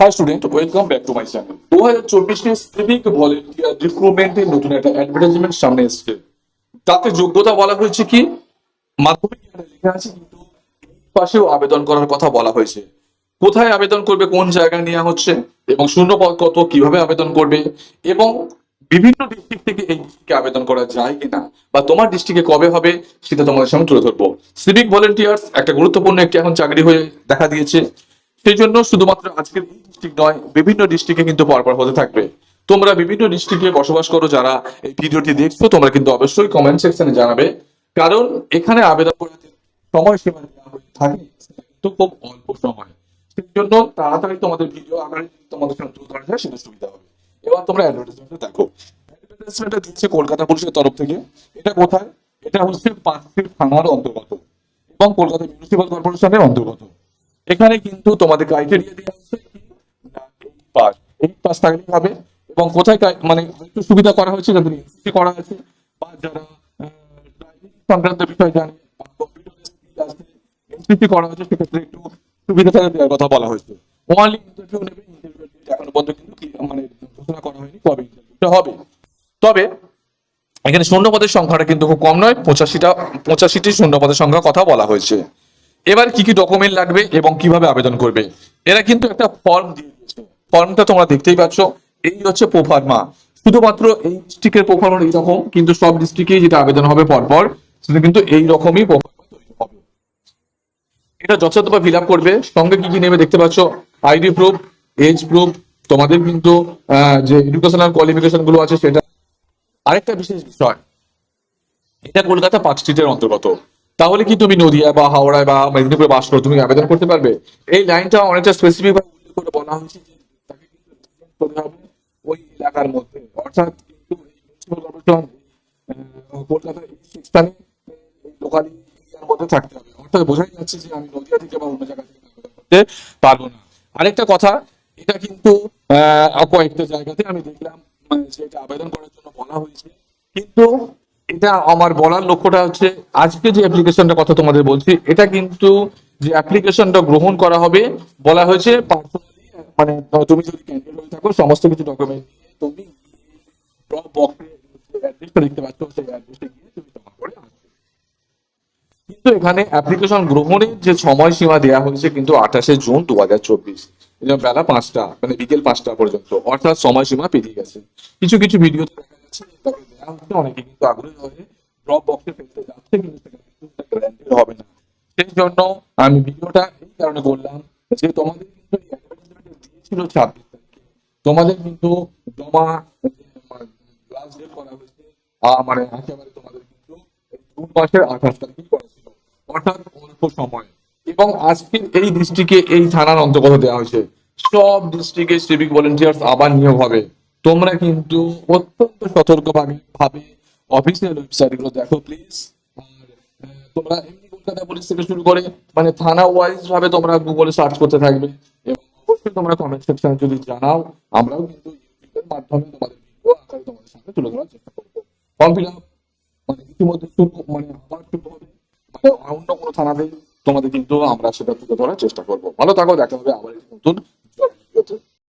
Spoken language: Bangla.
Hi student welcome back to my channel দু হাজার চব্বিশে সিভিক ভলেন্টিয়ার রিক্রুটমেন্টের নতুন একটা অ্যাডভার্টাইজমেন্ট সামনে এসছে। তাতে যোগ্যতা বলা হয়েছে কি? মাধ্যমিক লেখা আছে কিন্তু পাশেও আবেদন করার কথা বলা হয়েছে। কোথায় আবেদন করবে, কোন জায়গায় নেওয়া হচ্ছে, এবং শূন্য পদ কত, কীভাবে আবেদন করবে, এবং বিভিন্ন ডিস্ট্রিক্ট থেকে এই আবেদন করা যায় কিনা, বা তোমার ডিস্ট্রিক্টে কবে হবে, সেটা তোমাদের সামনে তুলে ধরবো। সিভিক ভলেন্টিয়ার্স একটা গুরুত্বপূর্ণ একটি এখন চাকরি হয়ে দেখা দিয়েছে। সেই জন্য শুধুমাত্র আজকের এই ডিস্ট্রিক্ট নয়, বিভিন্ন ডিস্ট্রিক্টে কিন্তু পরপর হতে থাকবে। তোমরা বিভিন্ন ডিস্ট্রিক্টে বসবাস করো, যারা এই ভিডিওটি দেখছ, তোমরা কিন্তু অবশ্যই কমেন্ট সেকশনে জানাবে। কারণ এখানে আবেদন করতে সময়সীমা দেওয়া থাকে কিন্তু খুব অল্প সময়। সেই জন্য তাড়াতাড়ি তোমাদের ভিডিও আকারে তোমাদের সামনে তুলে ধরা যায়, সেটা সুবিধা হবে। এবার তোমরা অ্যাডভার্টাইজমেন্টটা দেখো। অ্যাডভার্টাইজমেন্টটা দিচ্ছে কলকাতা পুলিশের তরফ থেকে। এটা কোথায়? এটা হচ্ছে পাঁচটির থানার অন্তর্গত এবং কলকাতা মিউনিসিপাল কর্পোরেশনের অন্তর্গত। এখানে কিন্তু তোমাদের ক্রাইটেরিয়া দেওয়া এইট পাস এইট পাস থাকলেই হবে এবং কোথায় মানে একটু সুবিধা করা হয়েছে যাদের এনসিসি করা আছে বা যারা সংক্রান্ত বিষয় জানে আছে এনসিসি করা হয়েছে, সেক্ষেত্রে একটু সুবিধা তাদের দেওয়ার কথা বলা হয়েছে। ওয়ানলি ইন্টারভিউ নেবে ইন্টারভিউ এখনও পর্যন্ত কিন্তু মানে ঘোষণা করা হয়নি কবে ইন্টারভিউটা হবে। তবে এখানে শূন্য পদের সংখ্যাটা কিন্তু খুব কম নয়, পঁচাশিটা, পঁচাশিটি শূন্য পদের সংখ্যা কথা বলা হয়েছে। এবার কি কি ডকুমেন্ট লাগবে এবং কীভাবে আবেদন করবে? এরা কিন্তু একটা ফর্ম দিয়ে দিয়েছে। ফর্মটা তোমরা দেখতেই পাচ্ছ, এই হচ্ছে প্রোফার্মা শুধুমাত্র এই ডিস্ট্রিক্টের প্রোফার্মা এইরকম কিন্তু সব ডিস্ট্রিক্টে যেটা আবেদন হবে পরপর, সেটা কিন্তু এই রকমই তৈরি হবে। এটা যথাযথভাবে ফিল আপ করবে। সঙ্গে কি কি নেবে দেখতে পাচ্ছ? আইডি প্রুফ এজ প্রুফ তোমাদের কিন্তু যে এডুকেশনাল কোয়ালিফিকেশনগুলো আছে সেটা। আরেকটা বিশেষ বিষয়, এটা কলকাতা পার্ক স্ট্রিটের অন্তর্গত। তাহলে কি তুমি নদিয়া বা হাওড়ায় বা মেদিনীপুরে বাস করো তুমি আবেদন করতে পারবে? এই লাইনটা অনেকটা স্পেসিফিক ভাবে উল্লেখ করে বলা হয়েছে যে তাকে ওই এলাকার মধ্যে। অর্থাৎ সেকশনে লোকালি মধ্যে থাকতে হবে। অর্থাৎ বোঝাই যাচ্ছে যে আমি নদিয়া থেকে বা অন্য জায়গা থেকে করতে পারব না। আরেকটা কথা, এটা কিন্তু কয়েকটা জায়গাতে আমি দেখলাম মানে যেটা আবেদন করার জন্য বলা হয়েছে, কিন্তু এটা আমার বলার লক্ষ্যটা হচ্ছে আজকে যে অ্যাপ্লিকেশনটা কথা তোমাদের বলছি, এটা কিন্তু যে অ্যাপ্লিকেশনটা গ্রহণ করা হবে, বলা হয়েছে পার্সোনালি মানে তুমি যদি ক্যান্ডিডেট হয়ে থাকো, সমস্ত কিছু ডকুমেন্ট তুমি কিন্তু এখানে অ্যাপ্লিকেশন গ্রহণের যে সময়সীমা দেওয়া হয়েছে কিন্তু আঠাশে জুন দু হাজার চব্বিশ বেলা পাঁচটা মানে বিকেল পাঁচটা পর্যন্ত, অর্থাৎ সময়সীমা পেরিয়ে গেছে। কিছু কিছু ভিডিও দেখা যাচ্ছে তাকে হচ্ছে অনেকে কিন্তু আগ্রহী হয়ে ড্রপ বক্সে ফেলতে যাচ্ছে কিন্তু সেখানে কিন্তু গ্যারান্টেড হবে না। সেই জন্য আমি ভিডিওটা এই কারণে করলাম যে তোমাদের কিন্তু দিয়েছিল ছাব্বিশ তারিখে। তোমাদের কিন্তু জমা লাস্ট ডেট করা হয়েছে মানে একেবারে তোমাদের কিন্তু জুন মাসের আঠাশ তারিখে করা ছিল, অর্থাৎ অল্প সময়। এবং আজকের এই ডিস্ট্রিক্টে এই থানার অন্তর্গত দেওয়া হয়েছে। সব ডিস্ট্রিক্টে সিভিক ভলেন্টিয়ার্স আবার নিয়োগ হবে। তোমরা কিন্তু অত্যন্ত সতর্কভাবে ভাবে অফিসিয়াল ওয়েবসাইটগুলো দেখো প্লিজ তোমরা এমনি কলকাতা পুলিশ থেকে শুরু করে মানে থানা ওয়াইজ ভাবে তোমরা গুগলে সার্চ করতে থাকবে। এবং অবশ্যই তোমরা কমেন্ট সেকশনে যদি জানাও, আমরাও কিন্তু ইউটিউবের মাধ্যমে তোমাদের ভিডিও আকারে তোমাদের সামনে তুলে ধরার চেষ্টা করব। ফর্ম ফিল আপ মানে ইতিমধ্যে শুরু মানে আবার শুরু হবে। মানে অন্য কোনো থানাতে তোমাদের কিন্তু আমরা সেটা তুলে ধরার চেষ্টা করব। ভালো থাকো, দেখা হবে আবার নতুন